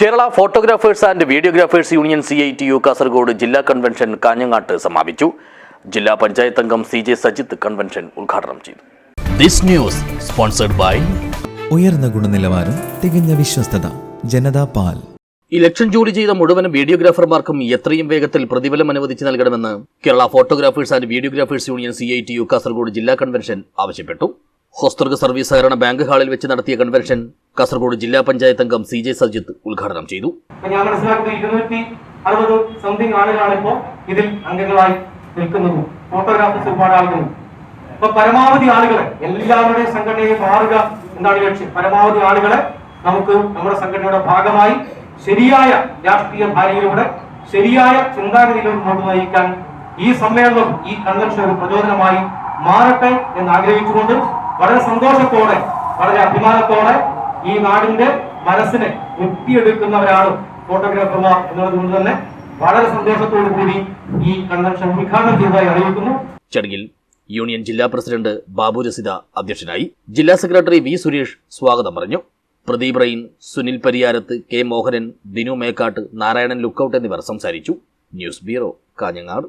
Kerala photographers and videographers union C I T U Kasaragod ജില്ലാ convention കാഞ്ഞങ്ങാട്ട് സമാപിച്ചു. ജില്ലാ പഞ്ചായത്ത് അംഗം സി ജെ സജിത്ത് കൺവെൻഷൻ ഉദ്ഘാടനം ചെയ്തു. ദിസ് ന്യൂസ് സ്പോൺസർഡ് ബൈ ഉയർന്ന ഗുണനിലവാരം തികഞ്ഞ വിശ്വസ്തത ജനതാ പാൽ. ഇലക്ഷൻ ജോലി ചെയ്ത മുഴുവൻ വീഡിയോഗ്രാഫർമാർക്കും എത്രയും വേഗത്തിൽ പ്രതിഫലം അനുവദിച്ച് നൽകണമെന്ന് Kerala photographers and videographers union C I T U Kasaragod ജില്ലാ കൺവെൻഷൻ ആവശ്യപ്പെട്ടു. ഹോസ്തർഗ് സർവീസ് സഹകരണ ബാങ്ക് ഹാളിൽ വെച്ച് നടത്തിയ കൺവെൻഷൻ കാസർഗോഡ് ജില്ലാ പഞ്ചായത്ത് അംഗം സി ജെ സജിത്ത് ഉദ്ഘാടനം ചെയ്തു. ഞാൻ മനസ്സിലാക്കുന്നത് ഇരുന്നൂറ്റി അറുപത് സംതിങ് ആളുകളാണ് ഇപ്പോ ഇതിൽ അംഗങ്ങളായി നിൽക്കുന്നതും. ഫോട്ടോഗ്രാഫേഴ്സ് ഒരുപാട് ആളുകളും. ഇപ്പൊ പരമാവധി ആളുകളെ എല്ലാവരുടെയും സംഘടനയെ മാറുക എന്താണ് ലക്ഷ്യം. പരമാവധി ആളുകളെ നമുക്ക് നമ്മുടെ സംഘടനയുടെ ഭാഗമായി ശരിയായ രാഷ്ട്രീയ ധാരയിലൂടെ ശരിയായ ചിന്താഗതിയിലൂടെ മുന്നോട്ട് നയിക്കാൻ ഈ സമ്മേളനം ഈ കൺവെൻഷൻ ഒരു പ്രചോദനമായി മാറട്ടെ എന്ന് ആഗ്രഹിച്ചുകൊണ്ട് വളരെ സന്തോഷത്തോടെ വളരെ അഭിമാനത്തോടെ ഈ നാടിന്റെ മനസ്സിനെ ഒറ്റിയെടുക്കുന്നവരാണ് ഫോട്ടോഗ്രാഫർമാർ എന്നുള്ളത് കൊണ്ട് തന്നെ വളരെ സന്തോഷത്തോടു കൂടി ഈ കൺവെൻഷൻ ഉദ്ഘാടനം ചെയ്തതായി അറിയിക്കുന്നു. ചടങ്ങിൽ യൂണിയൻ ജില്ലാ പ്രസിഡന്റ് ബാബു രസിത അധ്യക്ഷനായി ജില്ലാ സെക്രട്ടറി വി സുരേഷ് സ്വാഗതം പറഞ്ഞു. പ്രദീപ് റെയിൻ സുനിൽ പരിയാരത്ത് കെ മോഹനൻ ദിനു മേക്കാട്ട് നാരായണൻ ലുക്കൌട്ട് എന്നിവർ സംസാരിച്ചു. News bureau Kanhangad.